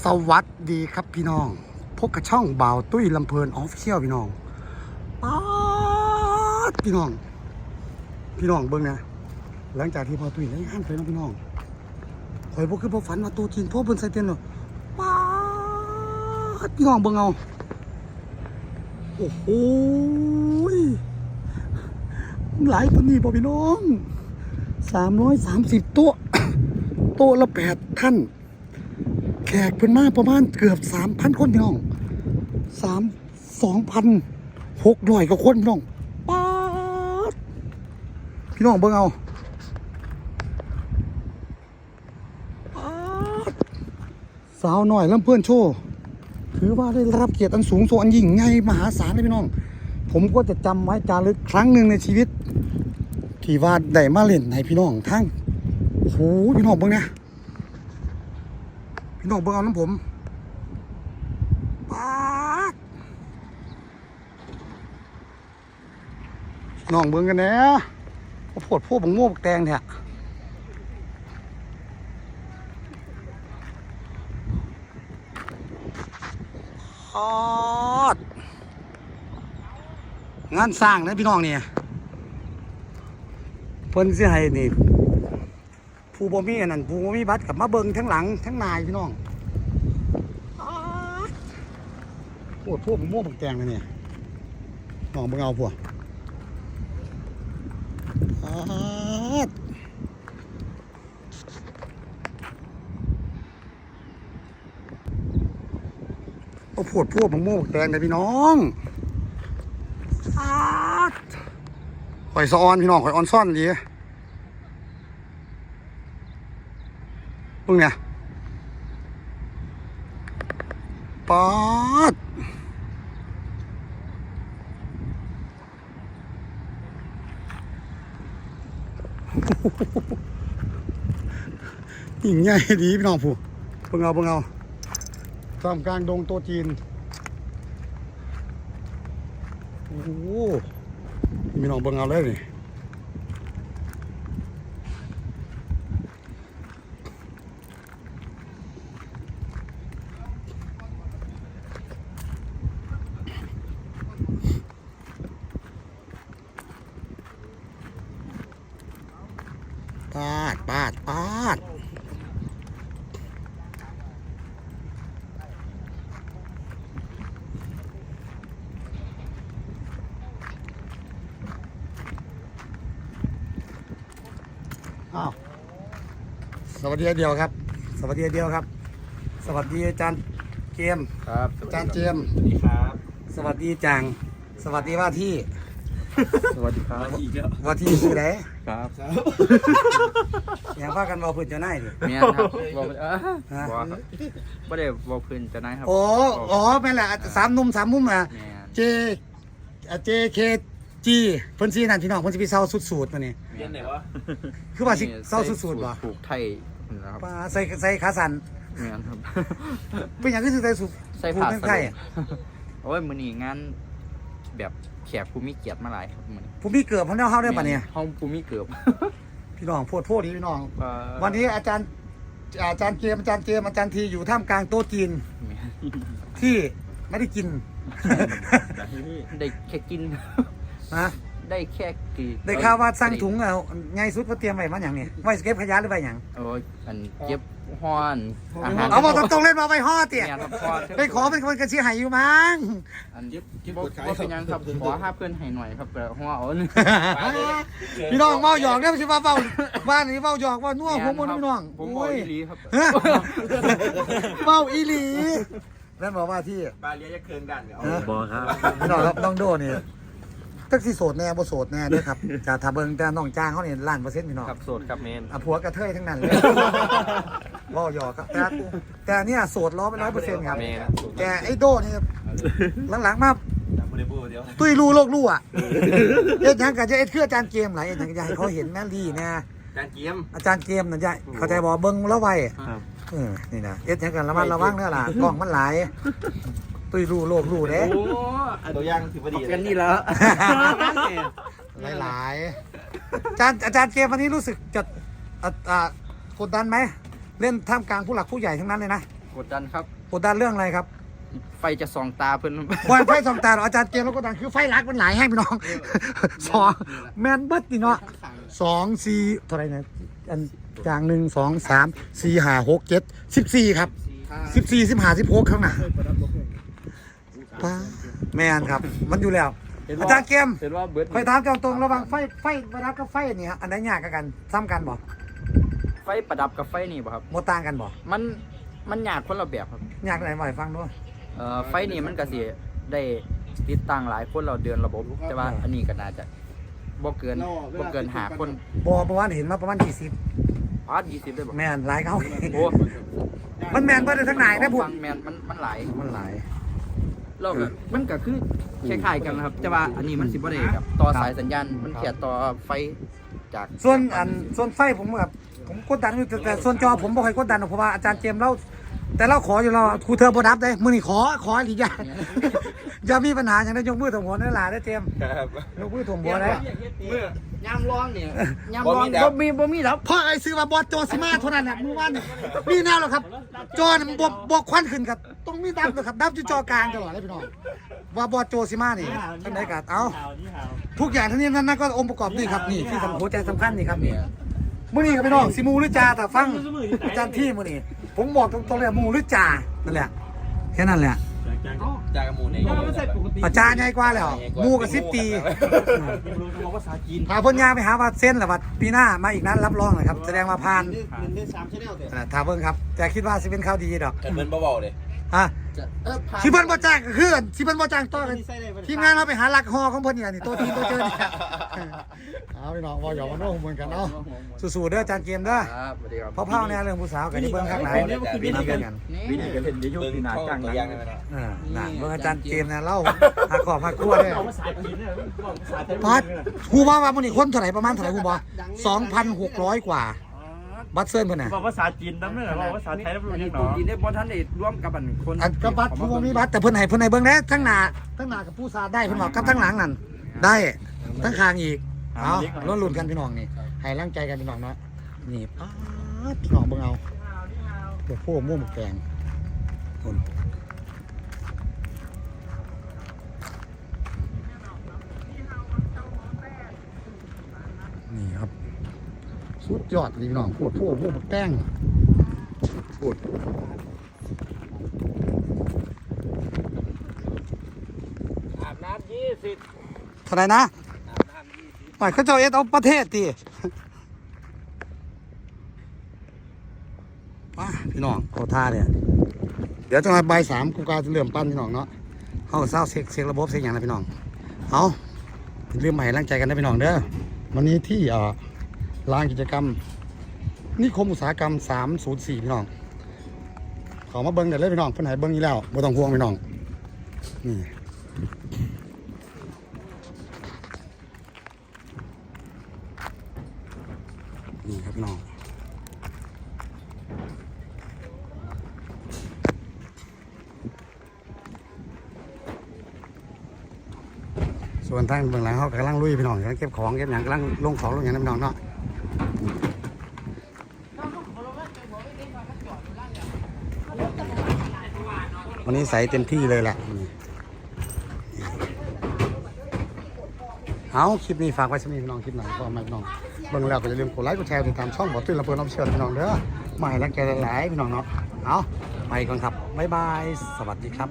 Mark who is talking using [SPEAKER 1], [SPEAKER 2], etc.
[SPEAKER 1] สวัสดีครับพี่น้อง พบกับช่องบ่าวตุ้ยลำเพลินออฟฟิเชียลพี่น้องป๊าดพี่น้อง พี่น้องเบิ้งนะ หลังจากที่พอตุ้ยได้ห้ามไปน้องพี่น้องคอยพวกคือพวกฝันว่าตัวจริงพวกบนไซเตียนหรอป๊าดพี่น้องเบิ้งเอา โอ้โหหลายตัวนี้บ่พี่น้องสามร้อยสามสิบต๊ะโต๊ะละแปดท่าน ขกเป็นมาประมาณเกือบสามพันคนพี่น้องสามสองพันหกร้อยกว่าคนพี่น้องป๊าดพี่น้องเบิ่งเอาป๊าดสาวหน่อยลำเพื่อนโชว์ถือว่าได้รับเกียรติอันสูงส่งอันยิ่งใหญ่มหาศาลเลยพี่น้อง ผมก็จะจำไว้จารึกครั้งหนึ่งในชีวิต ที่ว่าได้มาเล่นให้พี่น้องทั้งโอ้โหพี่น้องเบิ่งเนี่ย พี่น้องเบิ่งเอาน้ำผมปาดน้องเบิ่งกันแน่ข้าวโพดพวกบังโม่บักแตงเนี่ยป๊าดงานสร้างนะพี่น้องเนี่ยเพิ่นสิให้นี่ ผู้บ่มีอันนั้นผู้บ่มีบัตรกับมาเบิ่งทั้งหลังทั้งนายพี่น้องอ๊าดโอ้พวกม่วงพวกแตงเลยเนี่ยน้องเบิ่งเอาพวกอ๊าดโอ้พวดพวกม่วงพวกแตงเลยพี่น้องอ๊าดข่อยสะออนพี่น้องข่อยออนซ่อนดี พวกเนี่ยป๊าดยิ่งใหญ่ดีพี่น้องผู้เพิ่งเอาเพิ่งเอาท่ามกลางดงโตจีน โอ้โหพี่น้องเบิ่งเอาเลยนี่ ปาด ปาดปาดอ้าวสวัสดีเดียวครับ สวัสดีเดียวครับ สวัสดีอาจารย์เกม
[SPEAKER 2] ครับ
[SPEAKER 1] อาจารย์เจมส์
[SPEAKER 2] สวัสดีครับ
[SPEAKER 1] สวัสดีจัง สวัสดีว่าที่
[SPEAKER 2] สวัสดีครับอีกแล้ว
[SPEAKER 1] ว่าที่คือไหน
[SPEAKER 2] ครับ
[SPEAKER 1] อย่างพากันเมาพื้นเจะไหนายดิ
[SPEAKER 2] เมียครับบอกเออ
[SPEAKER 1] ฮะ
[SPEAKER 2] บอกครับไม่ได้บอกพื้นจะนายครับ
[SPEAKER 1] โอ้อ๋อแม่นแหละสามหนุ่มสามมุมอะ
[SPEAKER 2] แม่น
[SPEAKER 1] J เจเคจีเพิ่นซีนั่นพี่น้องเพิ่นสิไปเซาสุดสูตรมานี่
[SPEAKER 3] เรียนไหนวะ
[SPEAKER 1] คือว่าสิเซาสุดสูตรบ่
[SPEAKER 2] ผูกไทยนะครับ
[SPEAKER 1] ปลาใส่ใส่ขาสั่น
[SPEAKER 2] เมียนครับ
[SPEAKER 1] เป็นหยังคือสิใส่สุด
[SPEAKER 2] ใส่ผ้า
[SPEAKER 1] ผูก
[SPEAKER 2] ส
[SPEAKER 1] ไข่
[SPEAKER 2] ลงโอ้ยมื้อนี้งานแบบ แขกภูมิเกียรติมาหลายครับมื้อนี้
[SPEAKER 1] ผมมีเกือบผมเฮาเฮาได้ปะเนี่ย
[SPEAKER 2] ห้องภูมิเกือบ
[SPEAKER 1] พี่น้องโพดโพดดีพี่น้อง
[SPEAKER 2] เอ่อ
[SPEAKER 1] วันนี้อาจารย์อาจารย์เกมอาจารย์เกมอาจารย์ทีอยู่ท่ามกลางโต๊ะจีน
[SPEAKER 2] แม่น
[SPEAKER 1] ที่ไม่ได้กิน
[SPEAKER 2] ได้แค่กิน
[SPEAKER 1] นะ
[SPEAKER 2] ได้แค่กี่
[SPEAKER 1] ได้ข่าวว่าสั่งถุงเอาไงสุดเพิ่นเตรียมไว้มาหยังนี่ไว้เก็บขยะหรือไว้หยัง
[SPEAKER 2] โอ้ยอันเก็บ ฮ้อนอาหาร
[SPEAKER 1] เอาบอกตรงๆเล่นมาไว้ห่อเตี่ย
[SPEAKER 2] แม่นครับพอ
[SPEAKER 1] ไปขอเป็นคนกระชี้ให้อยู่มั้ง
[SPEAKER 2] อันบ่บ่เป็นหยังครับขอห้าเพื่อนให้หน่อยครับแต่หัวเอา
[SPEAKER 1] พี่น้องเมาหยอกเนี่ยไม่ใช่ว่าเมาบ้านนี้เมาหยอกว่านัวผมมันพี่น้อง
[SPEAKER 2] ผมบอกอีหลีครับ
[SPEAKER 1] ฮะเมาอีหลีนั่นบอกว่าที่
[SPEAKER 3] บาเลียจะเคืองกันเหรอ
[SPEAKER 1] ฮะ
[SPEAKER 3] บอครับ
[SPEAKER 1] พี่น้องครับน้องโดนี่ตักสิโสดแน่บ่โสดแน่เด้วยครับจะถ้าเบิ่งแต่น้องจ้างเขาเนี่ยล้านเปอร์เซ็นต์พี่น้อง
[SPEAKER 2] ครับโสดครับเมน
[SPEAKER 1] อะผัวกระเทยทั้งนั้นเลย เมาหยอกครับแต่แต่เนี่ยโสดร้อยเป็นร้อยเปอร์เซ็นต์ครับ
[SPEAKER 2] เมน
[SPEAKER 1] แกไอ้โดนี่หลังๆมา
[SPEAKER 3] ดับเบิลบูเดียว
[SPEAKER 1] ตุ้ยรู้โลกรู้อะเอ็ดหยังกับจะเอ็ดคืออาจารย์เกมไหลายเอ็ดหยังก็อยากให้เขาเห็นแม่ลี่นะ
[SPEAKER 3] จานเกียม
[SPEAKER 1] อาจารย์เกมนั่นใหญ่เข้าใจบอกเบิ้งแล้วไว้เออนี่นะเอ็ดหยังกันระมัดระวังเนื้อล่ะกล้องมันหลายตุ้ยรู้โลกรู้เด้
[SPEAKER 3] โอ้ตัวอย่างถือว่าดี
[SPEAKER 2] กันนี่แล้ว
[SPEAKER 1] หลายหลายๆอาจารย์อาจารย์เกมวันนี้รู้สึกจะอะอะกดดันไหม เล่นท่ามกลางผู้หลักผู้ใหญ่ทั้งนั้นเลยนะ
[SPEAKER 2] กดดันครับ
[SPEAKER 1] กดดันเรื่องอะไรครับ
[SPEAKER 2] ไฟจะส่องตาเพิ่น
[SPEAKER 1] บอยไฟสองตาเหรออาจารย์เกมแล้วกดดันคือไฟรักมันหลายแห้งพี่น้องสองแมนเบิดนี่เนาะสองสี่เท่าไหรนะอันจางหนึ่งสองสามสี่ห้าหกเจ็ดสิบสี่ครับสิบสี่สิบห้าสิบหกข้างหน้าป้าแมนครับ มันอยู่แล้ว อาจารย์เกม
[SPEAKER 2] เห็นว่าเบิร์ด
[SPEAKER 1] ไฟถามเจ้าตรงระหว่างไฟไฟไฟรับกับไฟนี่ฮะอันไหนยากกว่ากันซ้ำกันบ่
[SPEAKER 2] ไฟประดับกับไฟนี่บ่ครับ
[SPEAKER 1] โมต่างกันบ่
[SPEAKER 2] มันมันยากคนละแบบครับ
[SPEAKER 1] ยากไหนบ่อยฟังด้วย
[SPEAKER 2] เอ่อไฟนี่มันก็สิได้ติดตั้งหลายคนเราเดือนระบบ แต่ว่าอันนี้ก็น่าจะบ่เกินบ่เกินหาคน
[SPEAKER 1] บ่ประมาณเห็นมาประมาณกี่สิบ
[SPEAKER 2] อาร์ตยี่สิบได้บ่
[SPEAKER 1] แมนหลายเขา
[SPEAKER 2] โอ้
[SPEAKER 1] มันแมนเบิดได้ทั้งไหนนะบุญ
[SPEAKER 2] ฟังแมนมันมันหลาย
[SPEAKER 1] มันหลาย
[SPEAKER 2] แล้วก็มันก็คือคล้ายๆกันนะครับ แต่ว่าอันนี้มันสิบ่ได้แบบต่อสายสัญญาณมันแค่ต่อไฟจาก
[SPEAKER 1] ส่วนอันส่วนไฟผมแบบ ผมกดดันอยู่แต่แต่ส่วนจอผมบ่ค่อยกดดันหรอกเพราะว่าอาจารย์เจมส์เราแต่เราขออยู่เราครูเธอบ่รับได้มื้อนี้ขอขออีกอย่างอย่ามีปัญหาอย่างนั้นยกมือถ่วงหัวนั่นล่ะเด้อเจมส์
[SPEAKER 3] ครับ
[SPEAKER 1] ยกมือถ่วงหัวนะ
[SPEAKER 3] เมื่อยา
[SPEAKER 2] มร้อนเนี่ยยาม
[SPEAKER 3] บ่
[SPEAKER 2] ร้อ
[SPEAKER 3] มี
[SPEAKER 2] น
[SPEAKER 3] ดับ
[SPEAKER 2] บ่มีบ่มีดับ
[SPEAKER 1] เพราะไอ้ซื้อมาบอสโจสิมาเท่านั้นแหละมื้อวานนี่มีแนวแล้วครับ จอนี่บ่บ่ควันขึ้นครับต้องมีดับนะครับดับอยู่จอกลางตลอดเลยพี่น้องว่าบอสโจสิมานี่ท่านใดก็เอาทุกอย่างทั้งนี้นั่นนั่นก็องค์ประกอบนี่ครับนี่ที่สำคัญหัวใจสำคัญนี่ครับนี่ มื่อนี้ครับพี่น้องสิมูหรือจาแต่ฟังอาจารย์ที่มื่อนี้ผมบอกตรงๆเลยมูหรือจานั่นแหละแค่นั้นแหละ
[SPEAKER 3] จากระมูลเอง
[SPEAKER 1] อาจารย์ใหญ่กว่าแล้วมูกับสิบปีพาเพ่นยางไปหาวัดเส้นหรือวัดปีหน้ามาอีกนั้นรับรองเลยครับ แสดงมาผ่านอ่าถามเพิ่งครับ แต่คิดว่าสิเป็นข้าวดีดอก
[SPEAKER 3] เห็นเบิ้ลเบาๆเลย
[SPEAKER 1] อะ
[SPEAKER 2] จะเออผ่าน
[SPEAKER 1] สิเพิ่นบ่จ้างก็คือกันสิเพิ่นบ่จ้างต่อกันทีมงานเราไปหาหลักฮอของเพิ่นเนี่ยนี่ตัวทีมตัวเจอเนี่ยเอาพี่น้องว่าหยอกกันเนาะเหมือนกันเนาะสู้ๆเด้ออาจารย์เกมเด้อ
[SPEAKER 2] ครับสวัสดีครับ
[SPEAKER 1] เพราะเผาเนี่ยเรื่องผู้สาวกับที่เบิ้งข้างไหนปีนี้กันกัน
[SPEAKER 2] วิธีการเล่นเดี๋ยว
[SPEAKER 3] เบิ้งเข้าตัวอย่างได้ไหมเนาะ
[SPEAKER 1] เออน่ะเบิ้งอาจารย์เกมนะเล่าหักขอบหักขั้วเนี่ยพัดครูว่าว่ามันนี่คนเท่าไหร่ประมาณเท่าไหร่ครูบอกสองพันหกร้อยกว่า บัตรเซิร์นเพิ่นน่ะ
[SPEAKER 4] บอกภาษาจีนน้ำเนื้อบอกภาษาไทยน้ำรู้
[SPEAKER 2] อัน
[SPEAKER 4] ยั
[SPEAKER 2] นี้
[SPEAKER 4] งหน
[SPEAKER 2] ตัว
[SPEAKER 4] อ
[SPEAKER 2] กินได้บอลท่านได้ร่วมกับอันคน
[SPEAKER 1] อันกระบัตรผู้บ่มีบัตรแต่เพิ่นให้เพิ่นให้เบิ้งได้ทั้งหน้าทั้งหน้ากับผู้สาได้เพิ่นบอกกับทั้งหลังนั่นได้ทั้งคางอีกเอาล้วนลุ้นกันพี่น้องนี่ให้ร่างใจกันพี่น้องเนาะนี่ป๊าดพี่น้องเบิ่งเอาเดี๋ยวพวกม่วงหมกแกงคนนี่ครับ สุดยอดพี่น้องพูดพูดพูดแป้งพูด
[SPEAKER 4] อาบน้ำยี่สิบ
[SPEAKER 1] เท่าไหร่นะหมายเขาเจ้าเอสเอาประเทศตีมาพี่น้องเขาท่าเนี่ยเดี๋ยวจะมาใบายสามกูการจะเริ่มปั้นพี่น้องเนาะเขาเศร้าเซ็กเซ็กระบบเซ็กอย่างนะพี่น้องเอาเรื่องใหม่ร่างใจกันนะพี่น้องเด้อวันนี้ที่เอ่อ ลานกิจกรรม นิคมอุตสาหกรรม 304 พี่น้องขอมาเบิ้งเดี๋ยวเลยพี่น้องเพิ่นให้เบิ้งอยู่แล้วบ่ต้องห่วงพี่น้องนี่นี่ครับพี่น้องส่วนทางเบื้องหลังเขากำลังลุยพี่น้องกำลังเก็บของเก็บอย่างกำลังลงของลงอย่างนั้นพี่น้องเนาะ วันนี้ใส่เต็มที่เลยแหละเอาคลิปนี้ฝากไว้สำหรับพี่น้องคลิปหนก็มาพี่น้องเบิ่งแล้วก็อย่าลืมกดไลค์กดแชร์ติดตามช่องบอตื้นระเบิดน้ำเชิญพี่น้องเด้อมาให้รักใจหลายๆพี่น้องเนาะเอาไปก่อนครับบ๊ายบาย สวัสดีครับ